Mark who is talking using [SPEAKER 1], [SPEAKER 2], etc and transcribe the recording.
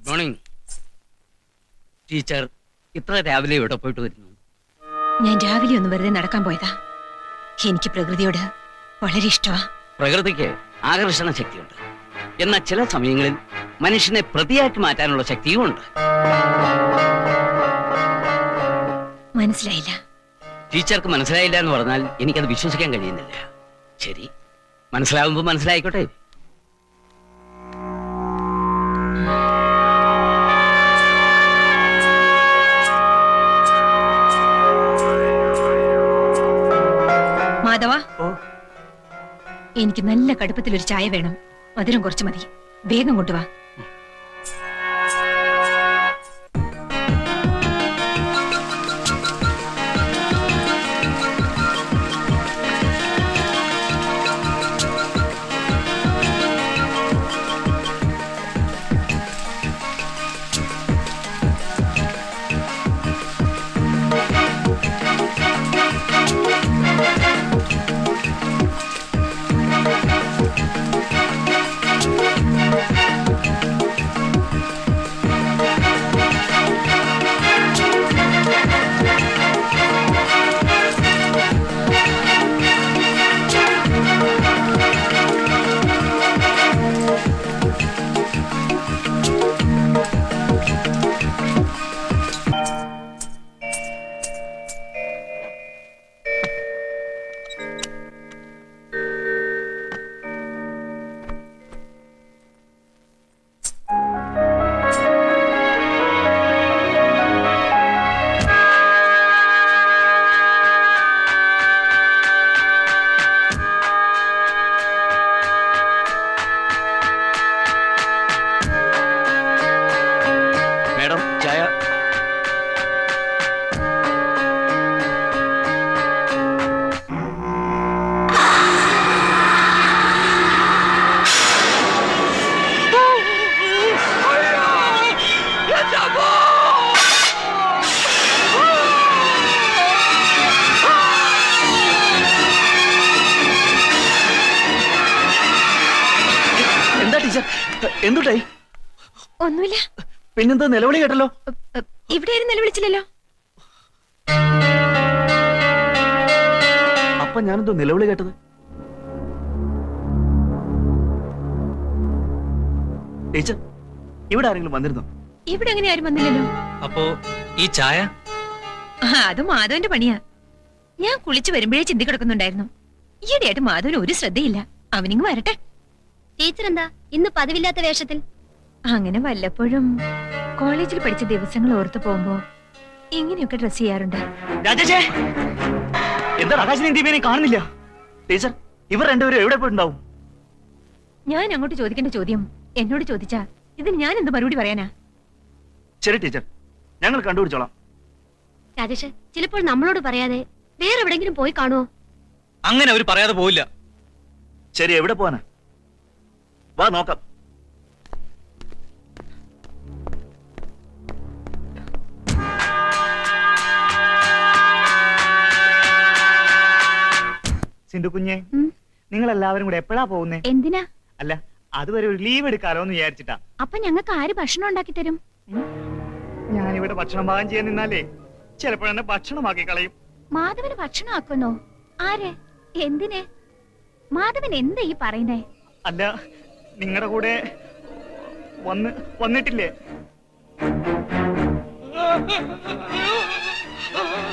[SPEAKER 1] Good morning teacher ഇത്ര രാവിലെ ഇവിടെ പോയിട്ട് വരുന്നു?
[SPEAKER 2] ഞാൻ രാവിലെ ഒന്ന് വെറുതെ നടക്കാൻ പോയതാ. എനിക്ക് പ്രകൃതിയോട് വളരെ ഇഷ്ടമാ
[SPEAKER 1] പ്രകൃതിക്ക് ആകർഷണ ശക്തിയുണ്ട്. എന്നാൽ ചില സമയങ്ങളിൽ മനുഷ്യനെ പ്രതിയാക്കി മാറ്റാനുള്ള ശക്തിയും ഉണ്ട്.
[SPEAKER 2] മനസ്സിലായില്ല.
[SPEAKER 1] ടീച്ചർക്ക് മനസ്സിലായില്ല എന്ന് പറഞ്ഞാൽ എനിക്കത് വിശ്വസിക്കാൻ കഴിയുന്നില്ല. ശരി. മനസ്സിലാവുമ്പോൾ മനസ്സിലായിക്കോട്ടെ.
[SPEAKER 2] എനിക്ക് നല്ല കടുപ്പത്തിൽ ഒരു ചായ വേണം. മധുരം കുറച്ച് മതി. വേഗം കൊണ്ടുവാ.
[SPEAKER 1] മേഡം ചായ
[SPEAKER 3] എന്താ ടീച്ചർ? എന്തുട്ടായി?
[SPEAKER 2] ഒന്നുമില്ല.
[SPEAKER 3] പിന്നെന്താ നിലവിളി കേട്ടല്ലോ?
[SPEAKER 2] ഇവിടെ ആരും നിലവിളിച്ചില്ലല്ലോ.
[SPEAKER 3] അപ്പൊ ഞാനെന്തോ നിലവിളി കേട്ടത്. ടീച്ചർ ഇവിടെ ആരെങ്കിലും വന്നിരുന്നോ?
[SPEAKER 2] ഇവിടെ അങ്ങനെ ആരും വന്നില്ലല്ലോ.
[SPEAKER 4] അപ്പോ ഈ ചായ?
[SPEAKER 2] ആ, അത് മാധവന്റെ പണിയാ. ഞാൻ കുളിച്ചു വരുമ്പോഴേ ചിന്തി കിടക്കുന്നുണ്ടായിരുന്നു. ഈയിടെയായിട്ട് മാധവന് ഒരു ശ്രദ്ധയില്ല. അവനിങ് വരട്ടെ.
[SPEAKER 5] ടീച്ചർ എന്താ ഇന്ന് പതിവില്ലാത്ത വേഷത്തിൽ?
[SPEAKER 2] അങ്ങനെ വല്ലപ്പോഴും. കോളേജിൽ പഠിച്ച ദിവസങ്ങൾ ഓർത്തു പോകുമ്പോ ഇങ്ങനെയൊക്കെ ഡ്രസ് ചെയ്യാറുണ്ട്.
[SPEAKER 3] രാജേഷേ! എന്താ ആകാശിനെയും ദീപേനെയും കാണുന്നില്ല? ടീച്ചർ ഇവർ രണ്ടുപേരും എവിടെ പോയിട്ടുണ്ടാവും?
[SPEAKER 2] ഞാൻ അങ്ങോട്ട് ചോദിക്കേണ്ട ചോദ്യം എന്നോട് ചോദിച്ചാ ഇതിന് ഞാൻ എന്ത് മറുപടി പറയാനാ?
[SPEAKER 3] ശരി ടീച്ചർ. ഞങ്ങൾ കണ്ടുപിടിച്ചോളാം.
[SPEAKER 5] രാജേഷ് ചിലപ്പോൾ നമ്മളോട് പറയാതെ വേറെ എവിടെങ്കിലും പോയി കാണുമോ
[SPEAKER 4] അങ്ങനെ അവർ പറയാതെ പോവില്ല.
[SPEAKER 3] ശരി എവിടെ പോവാനാ? വാ നോക്കാം.
[SPEAKER 6] സിന്ധു കുഞ്ഞെ? നിങ്ങൾ എല്ലാവരും കൂടെ എപ്പോഴാ പോകുന്നേ?
[SPEAKER 5] എന്തിനാ?
[SPEAKER 6] അല്ല അതുവരെ ഒരു ലീവ് എടുക്കാലോ എന്ന് വിചാരിച്ചിട്ടാ.
[SPEAKER 5] അപ്പൊ ഞങ്ങൾക്ക് ആര് ഭക്ഷണം ഉണ്ടാക്കി തരും?
[SPEAKER 6] ഞാനിവിടെ ഭക്ഷണം പാകം ചെയ്യാൻ നിന്നാലേ ചിലപ്പോഴെന്നെ ഭക്ഷണമാക്കി കളയും.
[SPEAKER 5] മാധവന് ഭക്ഷണം ആക്കുന്നോ ആര്? എന്തിനെ? മാധവൻ എന്താ ഈ പറയുന്നേ?
[SPEAKER 6] അല്ല നിങ്ങളുടെ കൂടെ വന്ന് വന്നിട്ടില്ലേ?